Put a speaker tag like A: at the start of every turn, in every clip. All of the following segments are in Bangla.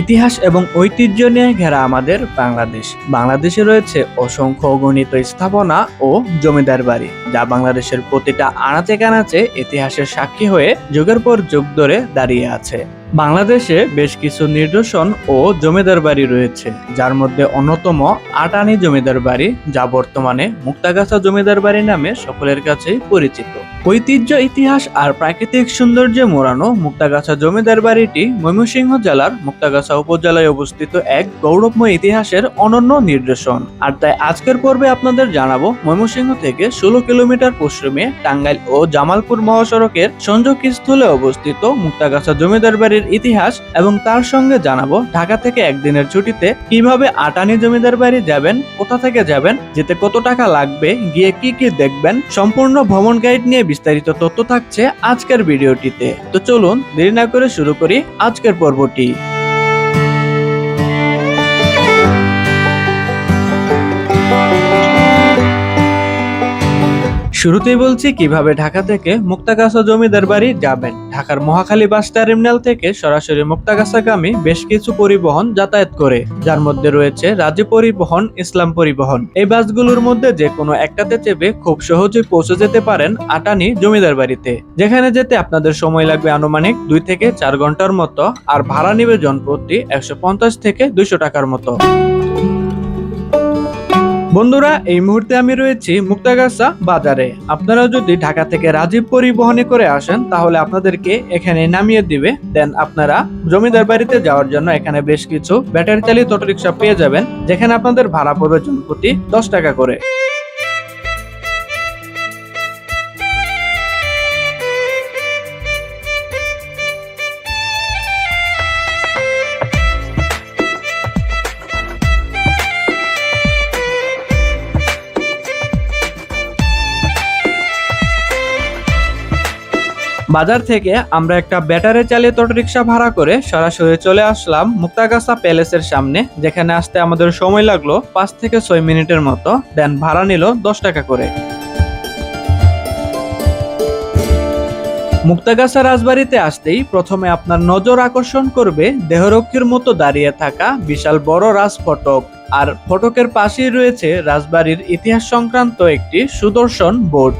A: ইতিহাস এবং ঐতিহ্য নিয়ে ঘেরা আমাদের বাংলাদেশ। বাংলাদেশে রয়েছে অসংখ্য গণিত স্থাপনা ও জমিদার বাড়ি, যা বাংলাদেশের প্রতিটা আনাচে কানাচে ইতিহাসের সাক্ষী হয়ে যুগের পর যুগ ধরে দাঁড়িয়ে আছে। বাংলাদেশে বেশ কিছু নিদর্শন ও জমিদার বাড়ি রয়েছে, যার মধ্যে অন্যতম আটানি জমিদার বাড়ি যা বর্তমানে মুক্তাগাছা জমিদার বাড়ি নামে সকলের কাছেই পরিচিত। ঐতিহ্য, ইতিহাস আর প্রাকৃতিক সৌন্দর্যে মোড়ানো মুক্তাগাছা জমিদার বাড়িটি ময়মনসিংহ জেলার মুক্তাগাছা উপজেলায় অবস্থিত এক গৌরবময় ইতিহাসের অনন্য নিদর্শন। আর তাই আজকের পর্বে আপনাদের জানাব ময়মনসিংহ থেকে ষোলো কিলোমিটার পশ্চিমে টাঙ্গাইল ও জামালপুর মহাসড়কের সংযোগ স্থলে অবস্থিত মুক্তাগাছা জমিদার বাড়ির ইতিহাস এবং তার সঙ্গে জানাব ঢাকা থেকে একদিনের ছুটিতে কীভাবে আটানি জমিদার বাড়ি যাবেন, কোথা থেকে যাবেন, যেতে কত টাকা লাগবে, গিয়ে কি কি দেখবেন, সম্পূর্ণ ভ্রমণ গাইড নিয়ে বিস্তারিত তথ্য থাকছে আজকের ভিডিওটিতে। তো চলুন দেরি না করে শুরু করি আজকের পর্বটি। শুরুতেই বলছি কীভাবে ঢাকা থেকে মুক্তাগাছা জমিদার বাড়ি যাবেন। ঢাকার মহাখালী বাস টার্মিনাল থেকে সরাসরি মুক্তাগাছাগামী বেশ কিছু পরিবহন যাতায়াত করে, যার মধ্যে রয়েছে রাজ্য পরিবহন, ইসলাম পরিবহন। এই বাসগুলোর মধ্যে যে কোনো একটাতে চেপে খুব সহজেই পৌঁছে যেতে পারেন আটানি জমিদার বাড়িতে। যেখানে যেতে আপনাদের সময় লাগবে আনুমানিক দুই থেকে চার ঘণ্টার মতো, আর ভাড়া নিবে জনপ্রতি একশো পঞ্চাশ থেকে দুইশো টাকার মতো। বন্ধুরা, এই মুহূর্তে আমি রয়েছি মুক্তাগাছা বাজারে। আপনারা যদি ঢাকা থেকে রাজীব পরিবহনে করে আসেন, তাহলে আপনাদেরকে এখানে নামিয়ে দিবে। দেন আপনারা জমিদার বাড়িতে যাওয়ার জন্য এখানে বেশ কিছু ব্যাটারি চালিত অটোরিকশা পেয়ে যাবেন, যেখানে আপনাদের ভাড়া পড়বে জন প্রতি দশ টাকা করে। বাজার থেকে আমরা একটা ব্যাটারি চালিত অটোরিকশা ভাড়া করে সরাসরি চলে আসলাম মুক্তাগাছা প্যালেসের সামনে, যেখানে আসতে আমাদের সময় লাগল পাঁচ থেকে ছয় মিনিটের মতো। দেন ভাড়া নিল দশ টাকা করে। মুক্তাগাছা রাজবাড়িতে আসতেই প্রথমে আপনার নজর আকর্ষণ করবে দেহরক্ষীর মতো দাঁড়িয়ে থাকা বিশাল বড় রাজ ফটক আর ফটকের পাশেই রয়েছে রাজবাড়ির ইতিহাস সংক্রান্ত একটি সুদর্শন বোর্ড।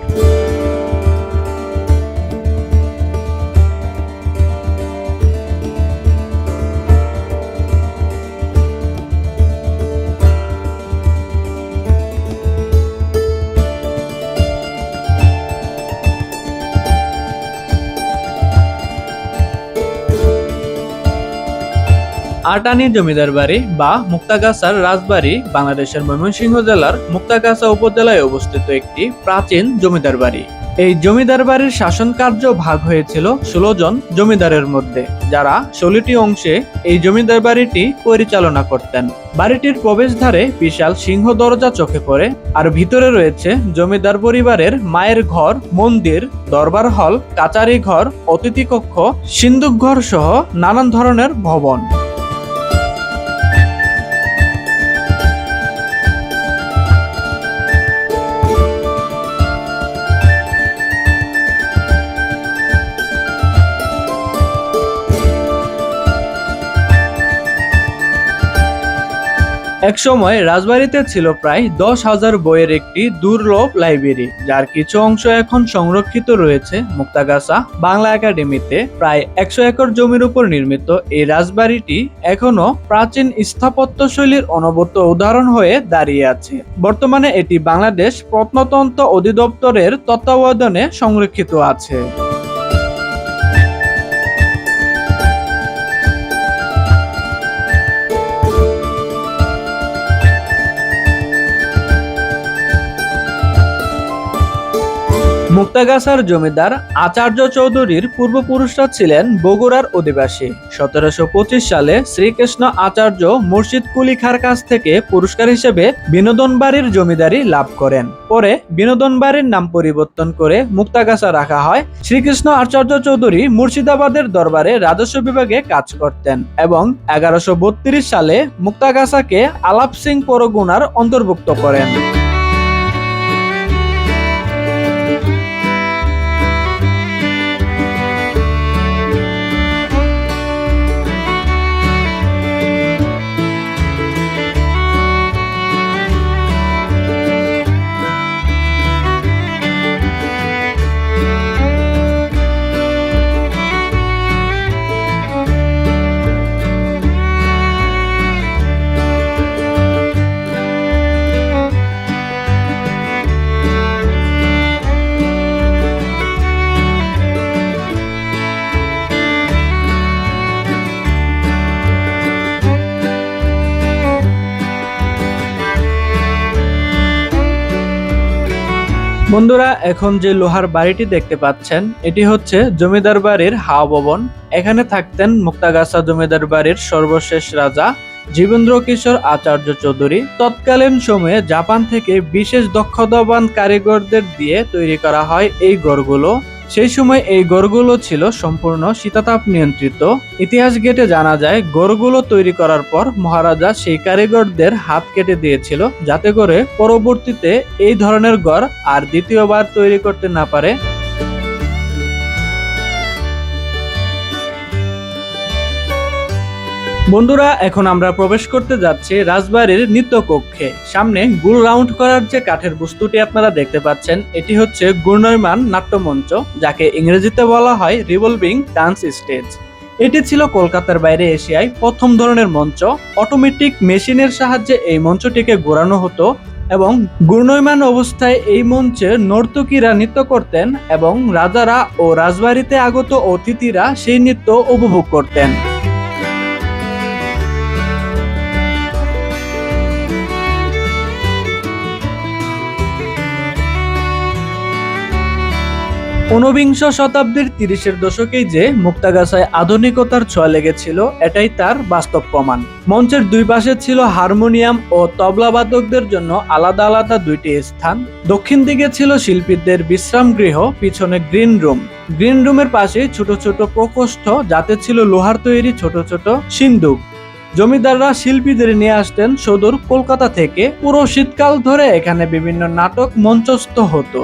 A: আটানি জমিদার বাড়ি বা মুক্তাগাছার রাজবাড়ি বাংলাদেশের ময়মনসিংহ জেলার মুক্তাগাছা উপজেলায় অবস্থিত একটি প্রাচীন জমিদার বাড়ি। এই জমিদার বাড়ির শাসন কার্য ভাগ হয়েছিল ষোলো জন জমিদারের মধ্যে, যারা ষোলোটি অংশে এই জমিদার বাড়িটি পরিচালনা করতেন। বাড়িটির প্রবেশদ্বারে বিশাল সিংহ দরজা চোখে পড়ে, আর ভিতরে রয়েছে জমিদার পরিবারের মায়ের ঘর, মন্দির, দরবার হল, কাচারি ঘর অতিথি কক্ষ সিন্দুক ঘর সহ নানান ধরনের ভবন। একসময় রাজবাড়িতে ছিল প্রায় দশ হাজার বইয়ের একটি দুর্লভ লাইব্রেরি, যার কিছু অংশ এখন সংরক্ষিত রয়েছে মুক্তাগাছা বাংলা একাডেমিতে। প্রায় একশো একর জমির উপর নির্মিত এই রাজবাড়িটি এখনও প্রাচীন স্থাপত্যশৈলীর অনবদ্য উদাহরণ হয়ে দাঁড়িয়ে আছে। বর্তমানে এটি বাংলাদেশ প্রত্নতন্ত্র অধিদপ্তরের তত্ত্বাবধানে সংরক্ষিত আছে। মুক্তাগাছার জমিদার আচার্য চৌধুরীর পূর্বপুরুষরা ছিলেন বগুড়ার অধিবাসী। সতেরোশো পঁচিশ সালে শ্রীকৃষ্ণ আচার্য মুর্শিদ কুলিখার কাছ থেকে পুরস্কার হিসেবে বিনোদন বাড়ির জমিদারি লাভ করেন। পরে বিনোদন বাড়ির নাম পরিবর্তন করে মুক্তাগাছা রাখা হয়। শ্রীকৃষ্ণ আচার্য চৌধুরী মুর্শিদাবাদের দরবারে রাজস্ব বিভাগে কাজ করতেন এবং এগারোশো সালে মুক্তাগাছাকে আলাপ সিং পরগুনার অন্তর্ভুক্ত করেন। বন্ধুরা, এখন যে লোহার বাড়িটি দেখতে পাচ্ছেন, এটি হচ্ছে জমিদার বাড়ির হাওয়া ভবন। এখানে থাকতেন মুক্তাগাছা জমিদার বাড়ির সর্বশেষ রাজা জীবেন্দ্র কিশোর আচার্য চৌধুরী। তৎকালীন সময়ে জাপান থেকে বিশেষ দক্ষতাবান কারিগরদের দিয়ে তৈরি করা হয় এই গড়গুলো সেই সময় এই গড়গুলো ছিল সম্পূর্ণ শীতাতাপ নিয়ন্ত্রিত। ইতিহাস গেটে জানা যায় গড়গুলো তৈরি করার পর মহারাজা সেই কারিগরদের হাত কেটে দিয়েছিল যাতে করে পরবর্তীতে এই ধরনের গড় আর দ্বিতীয়বার তৈরি করতে না পারে। বন্ধুরা, এখন আমরা প্রবেশ করতে যাচ্ছি রাজবাড়ির নৃত্য কক্ষে সামনে গুল রাউন্ড করার যে কাঠের বস্তুটি আপনারা দেখতে পাচ্ছেন, এটি হচ্ছে গুণনয়মান নাট্যমঞ্চ, যাকে ইংরেজিতে বলা হয় রিভলভিং ডান্স স্টেজ। এটি ছিল কলকাতার বাইরে এশিয়ায় প্রথম ধরনের মঞ্চ। অটোমেটিক মেশিনের সাহায্যে এই মঞ্চটিকে ঘোরানো হতো এবং গুণনয়মান অবস্থায় এই মঞ্চে নর্তকীরা নৃত্য করতেন এবং রাজারা ও রাজবাড়িতে আগত অতিথিরা সেই নৃত্য উপভোগ করতেন। ঊনবিংশ শতাব্দীর তিরিশের দশকেই যে মুক্তাগাছায় আধুনিকতার ছোঁয়া লেগেছিল, এটাই তার বাস্তব প্রমাণ। মঞ্চের দুই পাশে ছিল হারমোনিয়াম ও তবলাবাদকদের জন্য আলাদা আলাদা দুইটি স্থান। দক্ষিণ দিকে ছিল শিল্পীদের বিশ্রাম গৃহ, পিছনে গ্রিন রুম। গ্রিন রুমের পাশে ছোট ছোট প্রকোষ্ঠ, যাতে ছিল লোহার তৈরি ছোট ছোট সিন্দুক। জমিদাররা শিল্পীদের নিয়ে আসতেন সদর কলকাতা থেকে। পুরো শীতকাল ধরে এখানে বিভিন্ন নাটক মঞ্চস্থ হতো।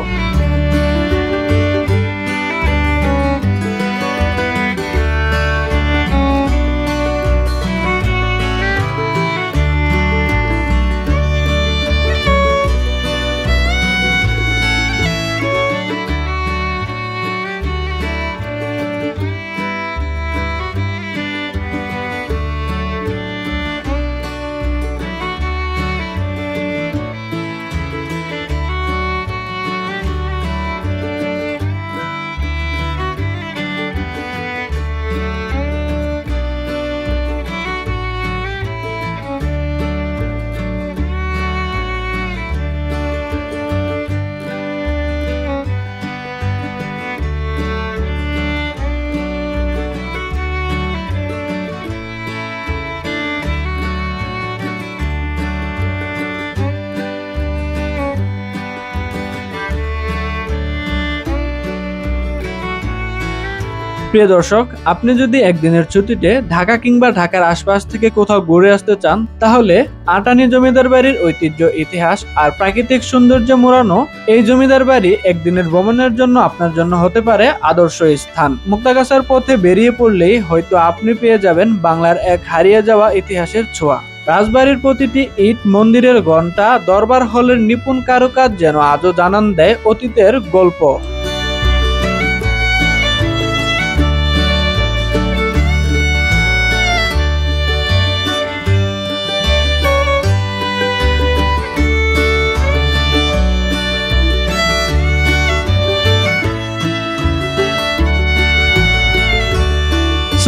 A: প্রিয় দর্শক, আপনি যদি একদিনের ছুটিতে ঢাকা কিংবা ঢাকার আশপাশ থেকে কোথাও ঘুরে আসতে চান, তাহলে আটানি জমিদার বাড়ির ঐতিহ্য, ইতিহাস আর প্রাকৃতিক সৌন্দর্য মোড়ানো এই জমিদার বাড়ি একদিনের ভ্রমণের জন্য আপনার জন্য হতে পারে আদর্শ স্থান। মুক্তাগাছার পথে বেরিয়ে পড়লেই হয়তো আপনি পেয়ে যাবেন বাংলার এক হারিয়ে যাওয়া ইতিহাসের ছোঁয়া। রাজবাড়ির প্রতিটি ইট, মন্দিরের ঘণ্টা, দরবার হলের নিপুণ কারুকাজ যেন আজও জানান দেয় অতীতের গল্প।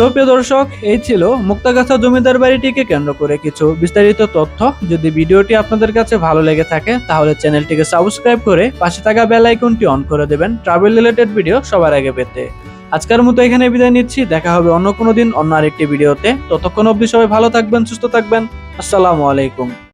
A: সো, প্রিয় দর্শক, এই ছিল মুক্তাগাছা জমিদার বাড়িটিকে কেন্দ্র করে কিছু বিস্তারিত তথ্য। যদি ভিডিওটি আপনাদের কাছে ভালো লেগে থাকে, তাহলে চ্যানেলটিকে সাবস্ক্রাইব করে পাশে থাকা বেল আইকনটি অন করে দেবেন ট্রাভেল রিলেটেড ভিডিও সবার আগে পেতে। আজকের মতো এখানে বিদায় নিচ্ছি। দেখা হবে অন্য কোনো দিন অন্য আরেকটি ভিডিওতে ততক্ষণ অবধি সবাই ভালো থাকবেন, সুস্থ থাকবেন। আসসালামু আলাইকুম।